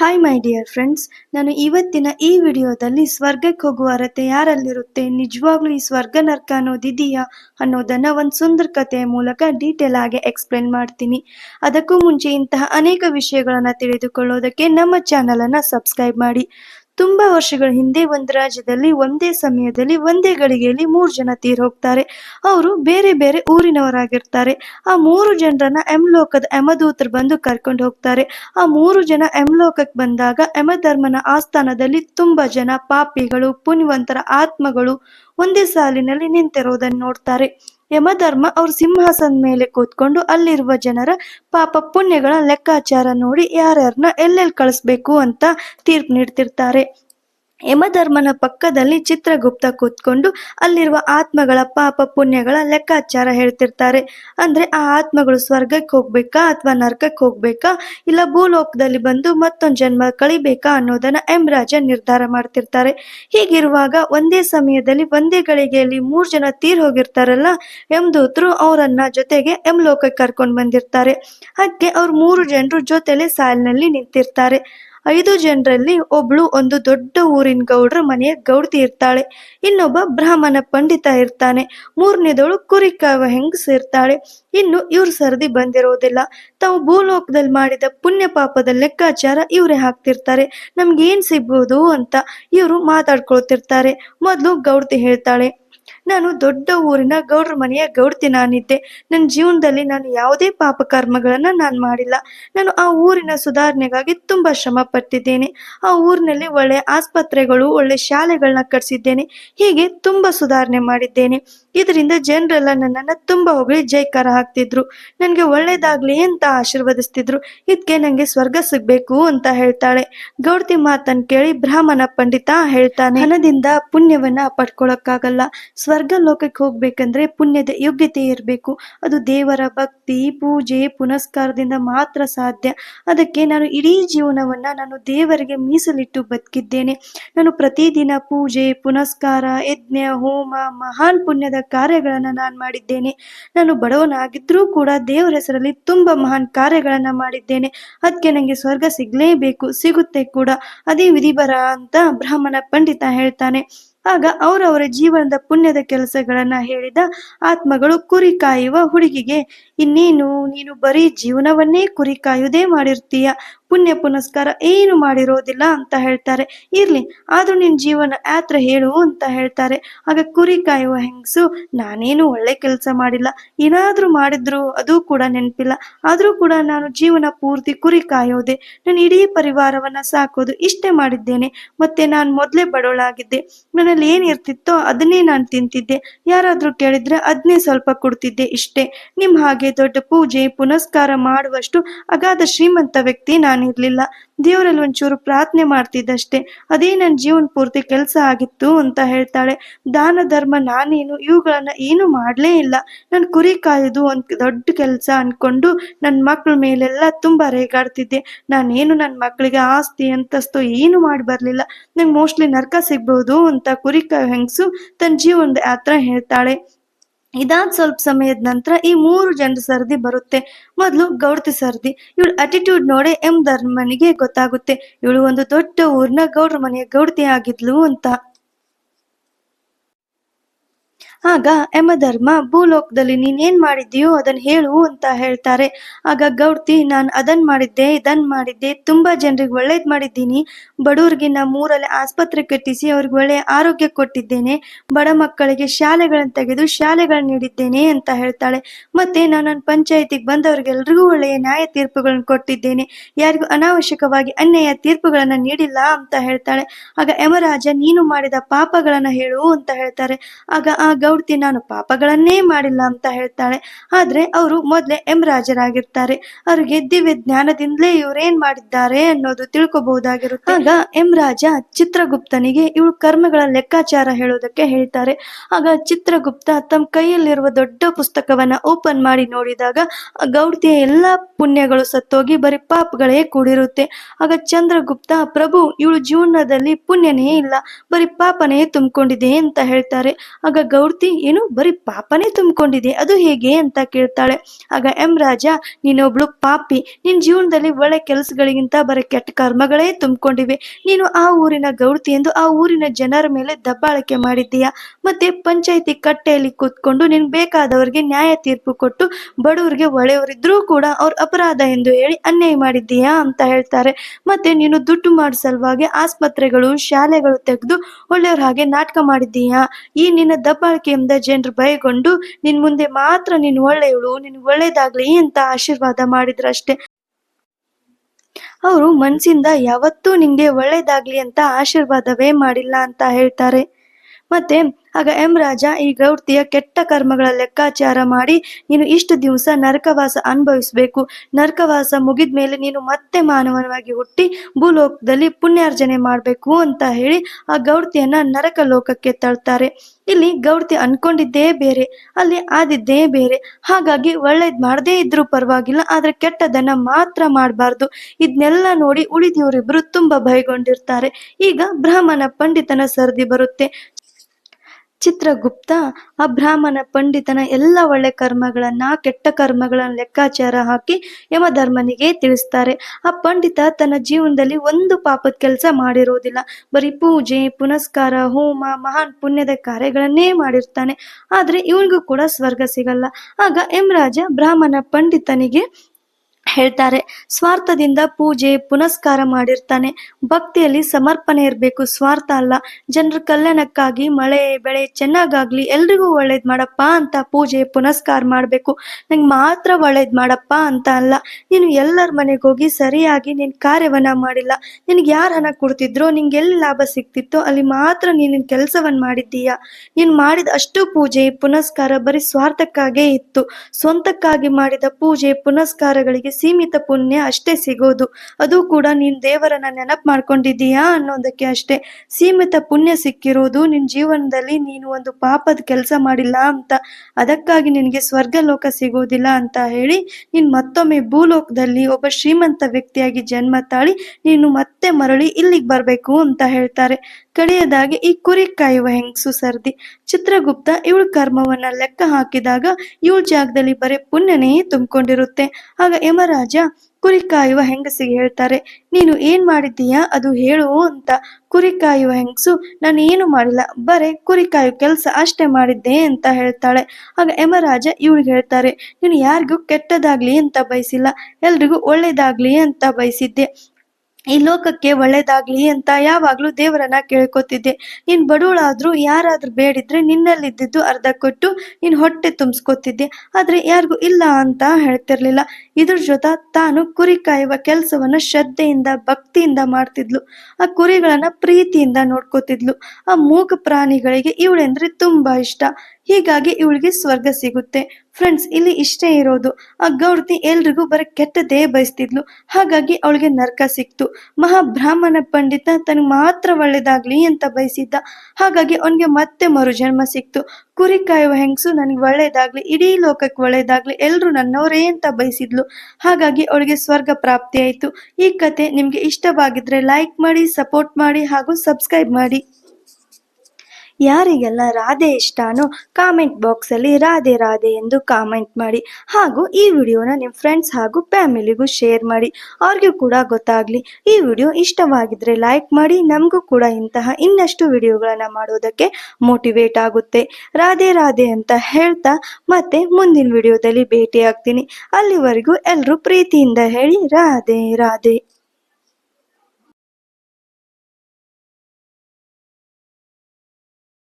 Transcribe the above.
Hi my dear friends ನಾನು ಇವತ್ತಿನ ಈ ವಿಡಿಯೋದಲ್ಲಿ ಸ್ವರ್ಗಕ್ಕೆ ಹೋಗುವ ರತೆ ಯಾರಲ್ಲಿರುತ್ತೆ? ನಿಜವಾಗ್ಲೂ ಈ ಸ್ವರ್ಗ ನರ್ಕ ಅನ್ನೋದಿದೆಯಾ ಅನ್ನೋದನ್ನ ಒಂದು ಸುಂದರ ಕಥೆಯ ಮೂಲಕ ಡೀಟೇಲ್ ಆಗಿ ಎಕ್ಸ್ಪ್ಲೇನ್ ಮಾಡ್ತೀನಿ. ಅದಕ್ಕೂ ಮುಂಚೆ ಇಂತಹ ಅನೇಕ ವಿಷಯಗಳನ್ನು ತಿಳಿದುಕೊಳ್ಳೋದಕ್ಕೆ ನಮ್ಮ ಚಾನಲನ್ನು ಸಬ್ಸ್ಕ್ರೈಬ್ ಮಾಡಿ. ತುಂಬಾ ವರ್ಷಗಳ ಹಿಂದೆ ಒಂದು ರಾಜ್ಯದಲ್ಲಿ, ಒಂದೇ ಸಮಯದಲ್ಲಿ, ಒಂದೇ ಗಳಿಗೆಯಲ್ಲಿ ಮೂರು ಜನ ತೀರ್ ಹೋಗ್ತಾರೆ. ಅವರು ಬೇರೆ ಬೇರೆ ಊರಿನವರಾಗಿರ್ತಾರೆ. ಆ ಮೂರು ಜನರನ್ನ ಎಮ್ಲೋಕದ ಯಮದೂತರು ಬಂದು ಕರ್ಕೊಂಡು ಹೋಗ್ತಾರೆ. ಆ ಮೂರು ಜನ ಯಮಲೋಕಕ್ಕೆ ಬಂದಾಗ ಯಮಧರ್ಮನ ಆಸ್ಥಾನದಲ್ಲಿ ತುಂಬಾ ಜನ ಪಾಪಿಗಳು, ಪುಣ್ಯವಂತರ ಆತ್ಮಗಳು ಒಂದೇ ಸಾಲಿನಲ್ಲಿ ನಿಂತಿರೋದನ್ನು ನೋಡ್ತಾರೆ. ಯಮಧರ್ಮ ಅವ್ರ ಸಿಂಹಾಸನ ಮೇಲೆ ಕೂತ್ಕೊಂಡು ಅಲ್ಲಿರುವ ಜನರ ಪಾಪ ಪುಣ್ಯಗಳ ಲೆಕ್ಕಾಚಾರ ನೋಡಿ ಯಾರ್ಯಾರನ್ನ ಎಲ್ಲೆಲ್ಲಿ ಕಳಿಸ್ಬೇಕು ಅಂತ ತೀರ್ಪು ನೀಡ್ತಿರ್ತಾರೆ. ಯಮಧರ್ಮನ ಪಕ್ಕದಲ್ಲಿ ಚಿತ್ರಗುಪ್ತ ಕೂತ್ಕೊಂಡು ಅಲ್ಲಿರುವ ಆತ್ಮಗಳ ಪಾಪ ಪುಣ್ಯಗಳ ಲೆಕ್ಕಾಚಾರ ಹೇಳ್ತಿರ್ತಾರೆ. ಅಂದ್ರೆ ಆ ಆತ್ಮಗಳು ಸ್ವರ್ಗಕ್ಕೆ ಹೋಗ್ಬೇಕಾ ಅಥವಾ ನರ್ಕಕ್ಕೆ ಹೋಗ್ಬೇಕಾ? ಇಲ್ಲ ಭೂಲೋಕದಲ್ಲಿ ಬಂದು ಮತ್ತೊಂದು ಜನ್ಮ ಕಳಿಬೇಕಾ ಅನ್ನೋದನ್ನ ಎಂ ರಾಜ ನಿರ್ಧಾರ ಮಾಡ್ತಿರ್ತಾರೆ. ಹೀಗಿರುವಾಗ ಒಂದೇ ಸಮಯದಲ್ಲಿ ಒಂದೇ ಗಳಿಗೆಯಲ್ಲಿ ಮೂರ್ ಜನ ತೀರ್ ಹೋಗಿರ್ತಾರಲ್ಲ, ಯಮದೂತರು ಅವರನ್ನ ಜೊತೆಗೆ ಎಂ ಲೋಕಕ್ಕೆ ಕರ್ಕೊಂಡು ಬಂದಿರ್ತಾರೆ. ಅದಕ್ಕೆ ಅವ್ರು ಮೂರು ಜನರು ಜೊತೆಲೆ ಸಾಲಿನಲ್ಲಿ ನಿಂತಿರ್ತಾರೆ. ಐದು ಜನರಲ್ಲಿ ಒಬ್ಳು ಒಂದು ದೊಡ್ಡ ಊರಿನ ಗೌಡ್ರ ಮನೆಯ ಗೌಡ್ತಿ ಇರ್ತಾಳೆ. ಇನ್ನೊಬ್ಬ ಬ್ರಾಹ್ಮಣ ಪಂಡಿತ ಇರ್ತಾನೆ. ಮೂರನೇದವಳು ಕುರಿ ಕಾವ ಇರ್ತಾಳೆ. ಇನ್ನು ಇವ್ರ ಸರದಿ ಬಂದಿರೋದಿಲ್ಲ. ತಾವು ಭೂಲೋಕದಲ್ಲಿ ಮಾಡಿದ ಪುಣ್ಯ ಪಾಪದ ಲೆಕ್ಕಾಚಾರ ಇವರೇ ಹಾಕ್ತಿರ್ತಾರೆ. ನಮ್ಗೆ ಏನ್ ಸಿಗ್ಬೋದು ಅಂತ ಇವರು ಮಾತಾಡ್ಕೊಳ್ತಿರ್ತಾರೆ. ಮೊದಲು ಗೌಡ್ತಿ ಹೇಳ್ತಾಳೆ ನಾನು ದೊಡ್ಡ ಊರಿನ ಗೌಡ್ರ ಮನೆಯ ಗೌಡ್ತಿ ನಾನಿದ್ದೆ. ನನ್ನ ಜೀವನದಲ್ಲಿ ನಾನು ಯಾವುದೇ ಪಾಪ ಕರ್ಮಗಳನ್ನ ನಾನು ಮಾಡಿಲ್ಲ. ನಾನು ಆ ಊರಿನ ಸುಧಾರಣೆಗಾಗಿ ತುಂಬಾ ಶ್ರಮ ಪಟ್ಟಿದ್ದೇನೆ ಆ ಊರಿನಲ್ಲಿ ಒಳ್ಳೆ ಆಸ್ಪತ್ರೆಗಳು, ಒಳ್ಳೆ ಶಾಲೆಗಳನ್ನ ಕಟ್ಸಿದ್ದೇನೆ. ಹೀಗೆ ತುಂಬಾ ಸುಧಾರಣೆ ಮಾಡಿದ್ದೇನೆ. ಇದರಿಂದ ಜನರೆಲ್ಲ ನನ್ನನ್ನ ತುಂಬಾ ಹೊಗಳಿ ಜೈಕಾರ ಹಾಕ್ತಿದ್ರು. ನನಗೆ ಒಳ್ಳೇದಾಗ್ಲಿ ಅಂತ ಆಶೀರ್ವದಿಸ್ತಿದ್ರು. ಇದಕ್ಕೆ ನನಗೆ ಸ್ವರ್ಗ ಸಿಗ್ಬೇಕು ಅಂತ ಹೇಳ್ತಾಳೆ. ಗೌಡ್ತಿ ಮಾತನ್ನು ಕೇಳಿ ಬ್ರಾಹ್ಮಣ ಪಂಡಿತ ಹೇಳ್ತಾನೆ, ಹಣದಿಂದ ಪುಣ್ಯವನ್ನ ಪಡ್ಕೊಳಕ್ಕಾಗಲ್ಲ. ಸ್ವರ್ಗ ಲೋಕಕ್ಕೆ ಹೋಗ್ಬೇಕಂದ್ರೆ ಪುಣ್ಯದ ಯೋಗ್ಯತೆ ಇರಬೇಕು. ಅದು ದೇವರ ಭಕ್ತಿ, ಪೂಜೆ, ಪುನಸ್ಕಾರದಿಂದ ಮಾತ್ರ ಸಾಧ್ಯ. ಅದಕ್ಕೆ ನಾನು ಇಡೀ ಜೀವನವನ್ನ ನಾನು ದೇವರಿಗೆ ಮೀಸಲಿಟ್ಟು ಬದುಕಿದ್ದೇನೆ. ನಾನು ಪ್ರತಿದಿನ ಪೂಜೆ, ಪುನಸ್ಕಾರ, ಯಜ್ಞ, ಹೋಮ, ಮಹಾನ್ ಪುಣ್ಯದ ಕಾರ್ಯಗಳನ್ನ ನಾನು ಮಾಡಿದ್ದೇನೆ. ನಾನು ಬಡವನಾಗಿದ್ರೂ ಕೂಡ ದೇವರ ಹೆಸರಲ್ಲಿ ತುಂಬಾ ಮಹಾನ್ ಕಾರ್ಯಗಳನ್ನ ಮಾಡಿದ್ದೇನೆ. ಅದಕ್ಕೆ ನನಗೆ ಸ್ವರ್ಗ ಸಿಗಲೇಬೇಕು, ಸಿಗುತ್ತೆ ಕೂಡ. ಅದೇ ವಿಧಿಬರ ಅಂತ ಬ್ರಾಹ್ಮಣ ಪಂಡಿತ ಹೇಳ್ತಾನೆ. ಆಗ ಅವರವರ ಜೀವನದ ಪುಣ್ಯದ ಕೆಲಸಗಳನ್ನ ಹೇಳಿದ ಆತ್ಮಗಳು ಕುರಿ ಕಾಯುವ ಹುಡುಗಿಗೆ, ಇನ್ನೇನು, ನೀನು ಬರೀ ಜೀವನವನ್ನೇ ಕುರಿ ಕಾಯುವುದೇ ಮಾಡಿರ್ತೀಯ. ಪುಣ್ಯ ಪುನಸ್ಕಾರ ಏನು ಮಾಡಿರೋದಿಲ್ಲ ಅಂತ ಹೇಳ್ತಾರೆ. ಇರ್ಲಿ, ಆದ್ರೂ ನಿನ್ ಜೀವನ ಯಾತ್ರ ಹೇಳು ಅಂತ ಹೇಳ್ತಾರೆ. ಆಗ ಕುರಿ ಕಾಯುವ ಹೆಂಗಸು, ನಾನೇನು ಒಳ್ಳೆ ಕೆಲಸ ಮಾಡಿಲ್ಲ. ಏನಾದ್ರೂ ಮಾಡಿದ್ರು ಅದು ಕೂಡ ನೆನಪಿಲ್ಲ. ಆದ್ರೂ ಕೂಡ ನಾನು ಜೀವನ ಪೂರ್ತಿ ಕುರಿ ಕಾಯೋದೆ. ನಾನು ಇಡೀ ಪರಿವಾರವನ್ನ ಸಾಕೋದು ಇಷ್ಟೇ ಮಾಡಿದ್ದೇನೆ. ಮತ್ತೆ ನಾನು ಮೊದ್ಲೇ ಬಡವಳಾಗಿದ್ದೆ. ನನ್ನಲ್ಲಿ ಏನ್ ಇರ್ತಿತ್ತೋ ಅದನ್ನೇ ನಾನು ತಿಂತಿದ್ದೆ. ಯಾರಾದ್ರೂ ಕೇಳಿದ್ರೆ ಅದನ್ನೇ ಸ್ವಲ್ಪ ಕೊಡ್ತಿದ್ದೆ ಇಷ್ಟೇ. ನಿಮ್ ಹಾಗೆ ದೊಡ್ಡ ಪೂಜೆ ಪುನಸ್ಕಾರ ಮಾಡುವಷ್ಟು ಅಗಾಧ ಶ್ರೀಮಂತ ವ್ಯಕ್ತಿ ನಾನಿರ್ಲಿಲ್ಲ ದೇವರಲ್ಲಿ ಒಂಚೂರು ಪ್ರಾರ್ಥನೆ ಮಾಡ್ತಿದ್ದಷ್ಟೇ. ಅದೇ ನನ್ನ ಜೀವನ ಪೂರ್ತಿ ಕೆಲಸ ಆಗಿತ್ತು ಅಂತ ಹೇಳ್ತಾಳೆ. ದಾನ, ಧರ್ಮ ನಾನೇನು, ಇವುಗಳನ್ನ ಏನು ಮಾಡಲೇ ಇಲ್ಲ. ನನ್ನ ಕುರಿ ಕಾಯ್ದು ಒಂದು ದೊಡ್ಡ ಕೆಲಸ ಅನ್ಕೊಂಡು ನನ್ನ ಮಕ್ಕಳ ಮೇಲೆಲ್ಲ ತುಂಬಾ ರೇಗಾಡ್ತಿದ್ದೆ. ನಾನೇನು ನನ್ನ ಮಕ್ಕಳಿಗೆ ಆಸ್ತಿ, ಅಂತಸ್ತು ಏನು ಮಾಡಿ ಬರಲಿಲ್ಲ. ನಂಗೆ ಮೋಸ್ಟ್ಲಿ ನರ್ಕ ಸಿಗ್ಬಹುದು ಅಂತ ಕುರಿ ಕಾಯೋ ಹೆಂಗಸು ತನ್ನ ಜೀವನದ ಯಾತ್ರ ಹೇಳ್ತಾಳೆ. ಇದಾದ ಸ್ವಲ್ಪ ಸಮಯದ ನಂತರ ಈ ಮೂರು ಜನರ ಸರದಿ ಬರುತ್ತೆ. ಮೊದಲು ಗೌಡ್ತಿ ಸರದಿ, ಇವಳು ಅಟಿಟ್ಯೂಡ್ ನೋಡೇ ಎಂ ಧರ್ಮನಿಗೆ ಗೊತ್ತಾಗುತ್ತೆ. ಇವಳು ಒಂದು ದೊಡ್ಡ ಊರಿನ ಗೌಡ್ರ ಮನೆಯ ಗೌಡ್ತಿ ಆಗಿದ್ಲು ಅಂತ. ಆಗ ಯಮಧರ್ಮ, ಭೂಲೋಕದಲ್ಲಿ ನೀನೇನ್ ಮಾಡಿದ್ದೀಯೋ ಅದನ್ನ ಹೇಳು ಅಂತ ಹೇಳ್ತಾರೆ. ಆಗ ಗೌಡ್ತಿ, ನಾನ್ ಅದನ್ ಮಾಡಿದ್ದೆ, ಇದನ್ ಮಾಡಿದ್ದೆ, ತುಂಬಾ ಜನರಿಗೆ ಒಳ್ಳೇದ್ ಮಾಡಿದ್ದೀನಿ. ಬಡವ್ರಿಗೆ ನಮ್ಮೂರಲ್ಲಿ ಆಸ್ಪತ್ರೆ ಕಟ್ಟಿಸಿ ಅವ್ರಿಗೆ ಒಳ್ಳೆ ಆರೋಗ್ಯ ಕೊಟ್ಟಿದ್ದೇನೆ. ಬಡ ಮಕ್ಕಳಿಗೆ ಶಾಲೆಗಳನ್ನ ತೆಗೆದು ಶಾಲೆಗಳನ್ನ ನೀಡಿದ್ದೇನೆ ಅಂತ ಹೇಳ್ತಾಳೆ. ಮತ್ತೆ ನಾನು ನನ್ನ ಪಂಚಾಯತಿಗೆ ಬಂದವ್ರಿಗೆಲ್ರಿಗೂ ಒಳ್ಳೆಯ ನ್ಯಾಯ ತೀರ್ಪುಗಳನ್ನು ಕೊಟ್ಟಿದ್ದೇನೆ. ಯಾರಿಗೂ ಅನಾವಶ್ಯಕವಾಗಿ ಅನ್ಯಾಯ ತೀರ್ಪುಗಳನ್ನ ನೀಡಿಲ್ಲ ಅಂತ ಹೇಳ್ತಾಳೆ. ಆಗ ಯಮರಾಜ, ನೀನು ಮಾಡಿದ ಪಾಪಗಳನ್ನ ಹೇಳು ಅಂತ ಹೇಳ್ತಾರೆ. ಆಗ ಆ ಗೌಡ್ತಿ ನಾನು, ಪಾಪಗಳನ್ನೇ ಮಾಡಿಲ್ಲ ಅಂತ ಹೇಳ್ತಾಳೆ. ಆದ್ರೆ ಅವರು ಮೊದಲೇ ಎಂ ರಾಜರಾಗಿರ್ತಾರೆ. ಅವ್ರಿಗೆ ದಿವ್ಯ ಜ್ಞಾನದಿಂದಲೇ ಇವರೇನ್ ಮಾಡಿದ್ದಾರೆ ಅನ್ನೋದು ತಿಳ್ಕೊಬಹುದಾಗಿರುತ್ತೆ. ಆಗ ಎಂ ರಾಜ ಚಿತ್ರಗುಪ್ತನಿಗೆ ಇವಳು ಕರ್ಮಗಳ ಲೆಕ್ಕಾಚಾರ ಹೇಳೋದಕ್ಕೆ ಹೇಳ್ತಾರೆ. ಆಗ ಚಿತ್ರಗುಪ್ತ ತಮ್ಮ ಕೈಯಲ್ಲಿರುವ ದೊಡ್ಡ ಪುಸ್ತಕವನ್ನ ಓಪನ್ ಮಾಡಿ ನೋಡಿದಾಗ ಗೌಡ್ತಿಯ ಎಲ್ಲಾ ಪುಣ್ಯಗಳು ಸತ್ತೋಗಿ ಬರೀ ಪಾಪಗಳೇ ಕೂಡಿರುತ್ತೆ. ಆಗ ಚಂದ್ರಗುಪ್ತ, ಪ್ರಭು, ಇವಳು ಜೀವನದಲ್ಲಿ ಪುಣ್ಯನೇ ಇಲ್ಲ, ಬರೀ ಪಾಪನೇ ತುಂಬಿಕೊಂಡಿದೆ ಅಂತ ಹೇಳ್ತಾರೆ. ಆಗ ಗೌಡ್ತಿ ಗೌಡ್ತಿ ಏನು ಬರೀ ಪಾಪನೇ ತುಂಬಿಕೊಂಡಿದೆ. ಅದು ಹೇಗೆ ಅಂತ ಕೇಳ್ತಾಳೆ. ಆಗ, ಎಂ ರಾಜ, ನೀನೊಬ್ಳು ಪಾಪಿ. ನಿನ್ ಜೀವನದಲ್ಲಿ ಒಳ್ಳೆ ಕೆಲಸಗಳಿಗಿಂತ ಬರೀ ಕೆಟ್ಟ ಕರ್ಮಗಳೇ ತುಂಬಿಕೊಂಡಿವೆ. ನೀನು ಆ ಊರಿನ ಗೌಡ್ತಿ ಎಂದು ಆ ಊರಿನ ಜನರ ಮೇಲೆ ದಬ್ಬಾಳಿಕೆ ಮಾಡಿದ್ದೀಯ? ಮತ್ತೆ ಪಂಚಾಯಿತಿ ಕಟ್ಟೆಯಲ್ಲಿ ಕೂತ್ಕೊಂಡು ನಿನ್ ಬೇಕಾದವರಿಗೆ ನ್ಯಾಯ ತೀರ್ಪು ಕೊಟ್ಟು ಬಡವರಿಗೆ ಒಳ್ಳೆಯವರಿದ್ರೂ ಕೂಡ ಅವ್ರ ಅಪರಾಧ ಎಂದು ಹೇಳಿ ಅನ್ಯಾಯ ಮಾಡಿದ್ದೀಯಾ? ಅಂತ ಹೇಳ್ತಾರೆ. ಮತ್ತೆ, ನೀನು ದುಡ್ಡು ಮಾಡೋ ಸಲುವಾಗಿ ಆಸ್ಪತ್ರೆಗಳು, ಶಾಲೆಗಳು ತೆಗೆದು ಒಳ್ಳೆಯವ್ರ ಹಾಗೆ ನಾಟಕ ಮಾಡಿದ್ದೀಯಾ? ಈ ನಿನ್ನ ದಬ್ಬಾಳಿಕೆಯಿಂದ ಜನರು ಭಯಗೊಂಡು ನಿನ್ ಮುಂದೆ ಮಾತ್ರ ನೀನು ಒಳ್ಳೆಯವಳು, ನಿನ್ ಒಳ್ಳೇದಾಗ್ಲಿ ಅಂತ ಆಶೀರ್ವಾದ ಮಾಡಿದ್ರಷ್ಟೇ. ಅವರು ಮನ್ಸಿಂದ ಯಾವತ್ತೂ ನಿಂಗೆ ಒಳ್ಳೇದಾಗ್ಲಿ ಅಂತ ಆಶೀರ್ವಾದವೇ ಮಾಡಿಲ್ಲ ಅಂತ ಹೇಳ್ತಾರೆ. ಮತ್ತೆ ಆಗ ಎಂ ರಾಜ ಈ ಗೌಡ್ತಿಯ ಕೆಟ್ಟ ಕರ್ಮಗಳ ಲೆಕ್ಕಾಚಾರ ಮಾಡಿ, ನೀನು ಇಷ್ಟು ದಿವಸ ನರಕವಾಸ ಅನುಭವಿಸಬೇಕು. ನರಕವಾಸ ಮುಗಿದ ಮೇಲೆ ನೀನು ಮತ್ತೆ ಮಾನವನವಾಗಿ ಹುಟ್ಟಿ ಭೂಲೋಕದಲ್ಲಿ ಪುಣ್ಯಾರ್ಜನೆ ಮಾಡಬೇಕು ಅಂತ ಹೇಳಿ ಆ ಗೌಡ್ತಿಯನ್ನ ನರಕ ಲೋಕಕ್ಕೆ ತಳ್ತಾರೆ. ಇಲ್ಲಿ ಗೌರ್ತಿ ಅನ್ಕೊಂಡಿದ್ದೇ ಬೇರೆ, ಅಲ್ಲಿ ಆದಿದ್ದೇ ಬೇರೆ. ಹಾಗಾಗಿ ಒಳ್ಳೇದ್ ಮಾಡದೇ ಇದ್ರೂ ಪರವಾಗಿಲ್ಲ, ಆದ್ರೆ ಕೆಟ್ಟದನ್ನ ಮಾತ್ರ ಮಾಡಬಾರ್ದು. ಇದನ್ನೆಲ್ಲ ನೋಡಿ ಉಳಿದಿಯವರಿಬ್ರು ತುಂಬಾ ಭಯಗೊಂಡಿರ್ತಾರೆ. ಈಗ ಬ್ರಾಹ್ಮಣ ಪಂಡಿತನ ಸರದಿ ಬರುತ್ತೆ. ಚಿತ್ರಗುಪ್ತ ಆ ಬ್ರಾಹ್ಮಣ ಪಂಡಿತನ ಎಲ್ಲ ಒಳ್ಳೆ ಕರ್ಮಗಳನ್ನ, ಕೆಟ್ಟ ಕರ್ಮಗಳನ್ನ ಲೆಕ್ಕಾಚಾರ ಹಾಕಿ ಯಮಧರ್ಮನಿಗೆ ತಿಳಿಸ್ತಾರೆ. ಆ ಪಂಡಿತ ತನ್ನ ಜೀವನದಲ್ಲಿ ಒಂದು ಪಾಪದ ಕೆಲಸ ಮಾಡಿರೋದಿಲ್ಲ. ಬರೀ ಪೂಜೆ, ಪುನಸ್ಕಾರ, ಹೋಮ, ಮಹಾನ್ ಪುಣ್ಯದ ಕಾರ್ಯಗಳನ್ನೇ ಮಾಡಿರ್ತಾನೆ. ಆದ್ರೆ ಇವನಿಗೂ ಕೂಡ ಸ್ವರ್ಗ ಸಿಗಲ್ಲ. ಆಗ ಯಮರಾಜ ಬ್ರಾಹ್ಮಣ ಪಂಡಿತನಿಗೆ ಹೇಳ್ತಾರೆ. ಸ್ವಾರ್ಥದಿಂದ ಪೂಜೆ, ಪುನಸ್ಕಾರ ಮಾಡಿರ್ತಾನೆ. ಭಕ್ತಿಯಲ್ಲಿ ಸಮರ್ಪಣೆ ಇರಬೇಕು. ಸ್ವಾರ್ಥ ಅಲ್ಲ. ಜನರ ಕಲ್ಯಾಣಕ್ಕಾಗಿ ಮಳೆ, ಬೆಳೆ ಚೆನ್ನಾಗಾಗ್ಲಿ, ಎಲ್ರಿಗೂ ಒಳ್ಳೇದ್ ಮಾಡಪ್ಪ ಅಂತ ಪೂಜೆ, ಪುನಸ್ಕಾರ ಮಾಡಬೇಕು. ನಂಗೆ ಮಾತ್ರ ಒಳ್ಳೇದ್ ಮಾಡಪ್ಪ ಅಂತ ಅಲ್ಲ. ನೀನು ಎಲ್ಲರ ಮನೆಗೆ ಹೋಗಿ ಸರಿಯಾಗಿ ನಿನ್ನ ಕಾರ್ಯವನ್ನ ಮಾಡಿಲ್ಲ. ನಿನಗೆ ಯಾರು ಹಣ ಕೊಡ್ತಿದ್ರೋ, ನಿಂಗೆ ಎಲ್ಲಿ ಲಾಭ ಸಿಕ್ತಿತ್ತೋ ಅಲ್ಲಿ ಮಾತ್ರ ನೀನು ನಿನ್ ಕೆಲಸವನ್ನ ಮಾಡಿದ್ದೀಯ? ನೀನು ಮಾಡಿದ ಅಷ್ಟು ಪೂಜೆ, ಪುನಸ್ಕಾರ ಬರೀ ಸ್ವಾರ್ಥಕ್ಕಾಗೇ ಇತ್ತು. ಸ್ವಂತಕ್ಕಾಗಿ ಮಾಡಿದ ಪೂಜೆ, ಪುನಸ್ಕಾರಗಳಿಗೆ ಸೀಮಿತ ಪುಣ್ಯ ಅಷ್ಟೇ ಸಿಗೋದು. ಅದು ಕೂಡ ನೀನ್ ದೇವರನ್ನ ನೆನಪು ಮಾಡ್ಕೊಂಡಿದ್ದೀಯಾ ಅನ್ನೋದಕ್ಕೆ ಅಷ್ಟೇ. ಸೀಮಿತ ಪುಣ್ಯ ಸಿಕ್ಕಿರೋದು ನಿನ್ ಜೀವನದಲ್ಲಿ ನೀನು ಒಂದು ಪಾಪದ ಕೆಲಸ ಮಾಡಿಲ್ಲ ಅಂತ. ಅದಕ್ಕಾಗಿ ನಿನಗೆ ಸ್ವರ್ಗ ಲೋಕ ಸಿಗೋದಿಲ್ಲ ಅಂತ ಹೇಳಿ ನೀನ್ ಮತ್ತೊಮ್ಮೆ ಭೂಲೋಕದಲ್ಲಿ ಒಬ್ಬ ಶ್ರೀಮಂತ ವ್ಯಕ್ತಿಯಾಗಿ ಜನ್ಮ ತಾಳಿ ನೀನು ಮತ್ತೆ ಮರಳಿ ಇಲ್ಲಿಗೆ ಬರಬೇಕು ಅಂತ ಹೇಳ್ತಾರೆ. ಕಡೆಯದಾಗಿ ಈ ಕುರಿ ಕಾಯುವ ಹೆಂಗಸು ಸರ್ದಿ. ಚಿತ್ರಗುಪ್ತ ಇವಳ ಕರ್ಮವನ್ನ ಲೆಕ್ಕ ಹಾಕಿದಾಗ ಇವಳ ಜಾಗದಲ್ಲಿ ಬರೀ ಪುಣ್ಯನೇ ತುಂಬಿಕೊಂಡಿರುತ್ತೆ. ಆಗ ಯಮರಾಜ, ಕುರಿ ಕಾಯುವ ಹೆಂಗಸಿಗೆ ಹೇಳ್ತಾರೆ, ನೀನು ಏನ್ ಮಾಡಿದ್ದೀಯಾ? ಅದು ಹೇಳು ಅಂತ. ಕುರಿ ಕಾಯುವ ಹೆಂಗಸು, ನಾನು ಏನು ಮಾಡಿಲ್ಲ. ಬರೇ ಕುರಿ ಕಾಯುವ ಕೆಲಸ ಅಷ್ಟೇ ಮಾಡಿದ್ದೆ ಅಂತ ಹೇಳ್ತಾಳೆ. ಆಗ ಯಮರಾಜ ಇವಳಿಗೆ ಹೇಳ್ತಾರೆ, ನೀನು ಯಾರಿಗೂ ಕೆಟ್ಟದಾಗ್ಲಿ ಅಂತ ಬಯಸಿಲ್ಲ. ಎಲ್ರಿಗೂ ಒಳ್ಳೇದಾಗ್ಲಿ ಅಂತ ಬಯಸಿದ್ದೆ. ಈ ಲೋಕಕ್ಕೆ ಒಳ್ಳೇದಾಗ್ಲಿ ಅಂತ ಯಾವಾಗ್ಲೂ ದೇವರನ್ನ ಕೇಳ್ಕೊತಿದ್ದೆ. ನೀನ್ ಬಡವಳಾದ್ರೂ ಯಾರಾದ್ರೂ ಬೇಡಿದ್ರೆ ನಿನ್ನಲ್ಲಿದ್ದಿದ್ದು ಅರ್ಧ ಕೊಟ್ಟು ನೀನ್ ಹೊಟ್ಟೆ ತುಂಬಿಸ್ಕೊತಿದ್ದೆ. ಆದ್ರೆ ಯಾರಿಗೂ ಇಲ್ಲ ಅಂತ ಹೇಳ್ತಿರ್ಲಿಲ್ಲ. ಇದ್ರ ಜೊತೆ ತಾನು ಕುರಿ ಕಾಯುವ ಕೆಲಸವನ್ನ ಶ್ರದ್ಧೆಯಿಂದ, ಭಕ್ತಿಯಿಂದ ಮಾಡ್ತಿದ್ಲು. ಆ ಕುರಿಗಳನ್ನ ಪ್ರೀತಿಯಿಂದ ನೋಡ್ಕೋತಿದ್ಲು. ಆ ಮೂಕ ಪ್ರಾಣಿಗಳಿಗೆ ಇವಳೆಂದ್ರೆ ತುಂಬಾ ಇಷ್ಟ. ಹೀಗಾಗಿ ಇವಳಿಗೆ ಸ್ವರ್ಗ ಸಿಗುತ್ತೆ. ಫ್ರೆಂಡ್ಸ್ ಇಲ್ಲಿ ಇಷ್ಟೇ ಇರೋದು. ಆ ಗೌಡ್ತಿ ಎಲ್ರಿಗೂ ಬರ ಕೆಟ್ಟದೇ ಬಯಸ್ತಿದ್ಲು. ಹಾಗಾಗಿ ಅವಳಿಗೆ ನರಕ ಸಿಕ್ತು. ಮಹಾಬ್ರಾಹ್ಮಣ ಪಂಡಿತ ತನಗೆ ಮಾತ್ರ ಒಳ್ಳೇದಾಗ್ಲಿ ಅಂತ ಬಯಸಿದ್ದ. ಹಾಗಾಗಿ ಅವನಿಗೆ ಮತ್ತೆ ಮರುಜನ್ಮ ಸಿಕ್ತು. ಕುರಿ ಕಾಯುವ ಹೆಂಗಸು ನನಗೆ ಒಳ್ಳೇದಾಗ್ಲಿ, ಇಡೀ ಲೋಕಕ್ಕೆ ಒಳ್ಳೇದಾಗ್ಲಿ, ಎಲ್ರು ನನ್ನವರೇ ಅಂತ ಬಯಸಿದ್ಲು. ಹಾಗಾಗಿ ಅವಳಿಗೆ ಸ್ವರ್ಗ ಪ್ರಾಪ್ತಿ ಆಯಿತು. ಈ ಕತೆ ನಿಮ್ಗೆ ಇಷ್ಟವಾಗಿದ್ರೆ ಲೈಕ್ ಮಾಡಿ ಸಪೋರ್ಟ್ ಮಾಡಿ ಹಾಗೂ ಸಬ್ಸ್ಕ್ರೈಬ್ ಮಾಡಿ. ಯಾರಿಗೆಲ್ಲ ರಾಧೆ ಇಷ್ಟನೋ ಕಾಮೆಂಟ್ ಬಾಕ್ಸಲ್ಲಿ ರಾಧೆ ರಾಧೆ ಎಂದು ಕಾಮೆಂಟ್ ಮಾಡಿ. ಹಾಗೂ ಈ ವಿಡಿಯೋನ ನಿಮ್ಮ ಫ್ರೆಂಡ್ಸ್ ಹಾಗೂ ಫ್ಯಾಮಿಲಿಗೂ ಶೇರ್ ಮಾಡಿ. ಅವ್ರಿಗೂ ಕೂಡ ಗೊತ್ತಾಗಲಿ. ಈ ವಿಡಿಯೋ ಇಷ್ಟವಾಗಿದ್ರೆ ಲೈಕ್ ಮಾಡಿ. ನಮಗೂ ಕೂಡ ಇಂತಹ ಇನ್ನಷ್ಟು ವಿಡಿಯೋಗಳನ್ನು ಮಾಡೋದಕ್ಕೆ ಮೋಟಿವೇಟ್ ಆಗುತ್ತೆ. ರಾಧೆ ರಾಧೆ ಅಂತ ಹೇಳ್ತಾ ಮತ್ತೆ ಮುಂದಿನ ವಿಡಿಯೋದಲ್ಲಿ ಭೇಟಿ ಆಗ್ತೀನಿ ಅಲ್ಲಿವರೆಗೂ ಎಲ್ಲರೂ ಪ್ರೀತಿಯಿಂದ ಹೇಳಿ ರಾಧೆ ರಾಧೆ.